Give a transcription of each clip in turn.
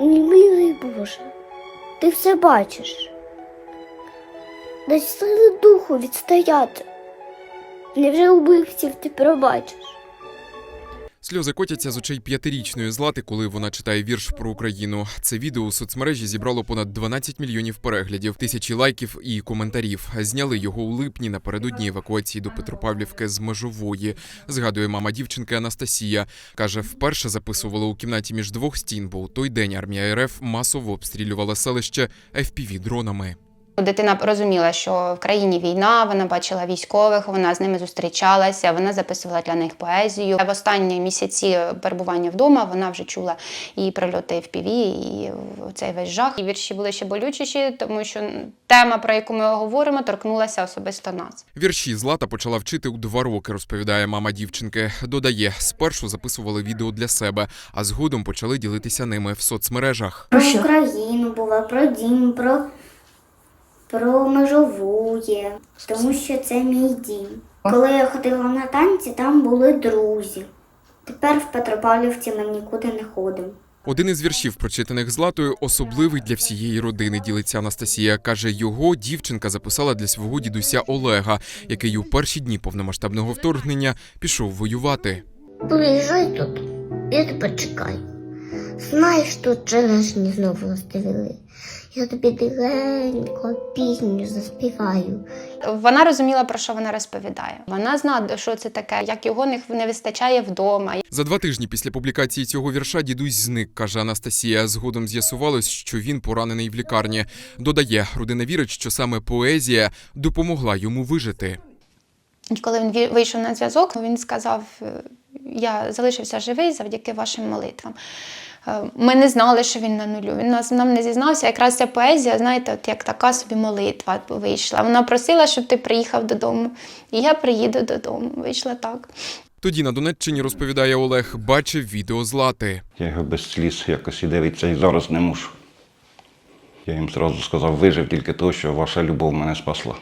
Милий Боже, ти все бачиш. Дай сили духу відстояти. Невже убивців ти пробачиш? Сльози котяться з очей п'ятирічної злати, коли вона читає вірш про Україну. Це відео у соцмережі зібрало понад 12 мільйонів переглядів, тисячі лайків і коментарів. Зняли його у липні напередодні евакуації до Петропавлівки з межової. Згадує мама дівчинки Анастасія. каже, вперше записували у кімнаті між двох стін, бо у той день армія РФ масово обстрілювала селище fpv дронами. Дитина розуміла, що в країні війна, вона бачила військових, вона з ними зустрічалася, вона записувала для них поезію. В останні місяці перебування вдома вона вже чула і прильоти FPV, і цей весь жах. І вірші були ще болючіші, тому що тема, про яку ми говоримо, торкнулася особисто нас. Вірші Злата почала вчити у два роки, розповідає мама дівчинки. Додає, спершу записували відео для себе, а згодом почали ділитися ними в соцмережах. Про Україну була, про дім, про, про межовує, тому що це мій дім. Коли я ходила на танці, там були друзі. Тепер в Петропавлівці ми нікуди не ходимо. Один із віршів, прочитаних Златою, особливий для всієї родини. Ділиться Анастасія. каже, його дівчинка записала для свого дідуся Олега, який у перші дні повномасштабного вторгнення пішов воювати. Приїжджай тут, я тебе чекаю. Знаєш, тут черешні знову розцвіли. Я тобі тихенько пісню заспіваю. Вона розуміла, про що вона розповідає. Вона знала, що це таке, як його не вистачає вдома, За два тижні після публікації цього вірша дідусь зник, каже Анастасія. Згодом з'ясувалось, що він поранений в лікарні. Додає, родина вірить, що саме поезія допомогла йому вижити. І коли він ві- вийшов на зв'язок, він сказав: е, Я залишився живий завдяки вашим молитвам. Е, Ми не знали, що він на нулю. Він нас нам не зізнався. Якраз ця поезія, знаєте, от як така собі молитва вийшла. Вона просила, щоб ти приїхав додому. І я приїду додому. Вийшла так. Тоді на Донеччині розповідає Олег, бачив відео Злати. Я його без сліз якось і дивитися і зараз не можу. Я їм зразу сказав, вижив тільки того, що ваша любов мене спасла.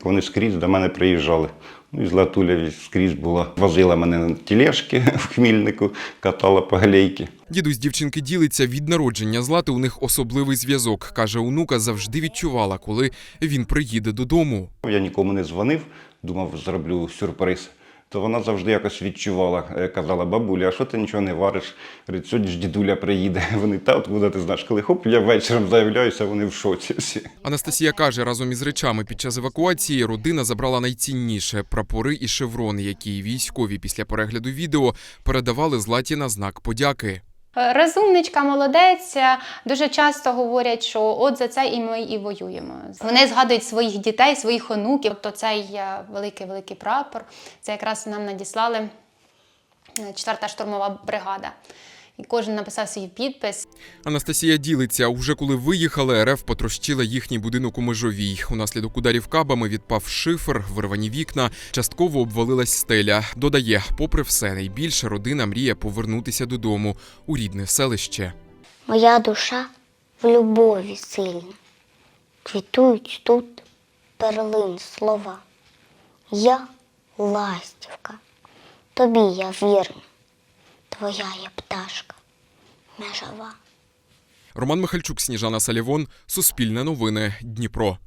Вони скрізь до мене приїжджали. Ну і Златуля скрізь була. Возила мене на тілешки в Хмільнику, катала по галейки. Дідусь дівчинки ділиться від народження Злати. У них особливий зв'язок. каже, онука завжди відчувала, коли він приїде додому. Я нікому не дзвонив, думав, зроблю сюрприз. То вона завжди якось відчувала, Е, казала, бабуля, а що ти нічого не вариш? Говорить, сьогодні ж дідуля приїде. Вони та откуда ти знаєш, коли хоп, я вечором заявляюся, вони в шоці всі. Анастасія каже, разом із речами під час евакуації родина забрала найцінніше прапори і шеврони, які військові після перегляду відео передавали златі на знак подяки. Е, Розумничка, молодець. Е, Дуже часто говорять, що от за це і ми і воюємо. Вони згадують своїх дітей, своїх онуків. Тобто цей е, великий великий прапор. Це якраз нам надіслали е, 4-та штурмова бригада. І кожен написав свій підпис. Анастасія ділиться, уже коли виїхали, РФ потрощила їхній будинок у Межовій. Унаслідок ударів кабами відпав шифер, вирвані вікна, частково обвалилась стеля. Додає, попри все, найбільше родина мріє повернутися додому у рідне селище. Моя душа в любові сильна. Квітують тут перлин слова. Я ластівка, тобі я вірна, твоя є пташка, межава. Роман Михальчук, Сніжана Салівон, Суспільне новини, Дніпро.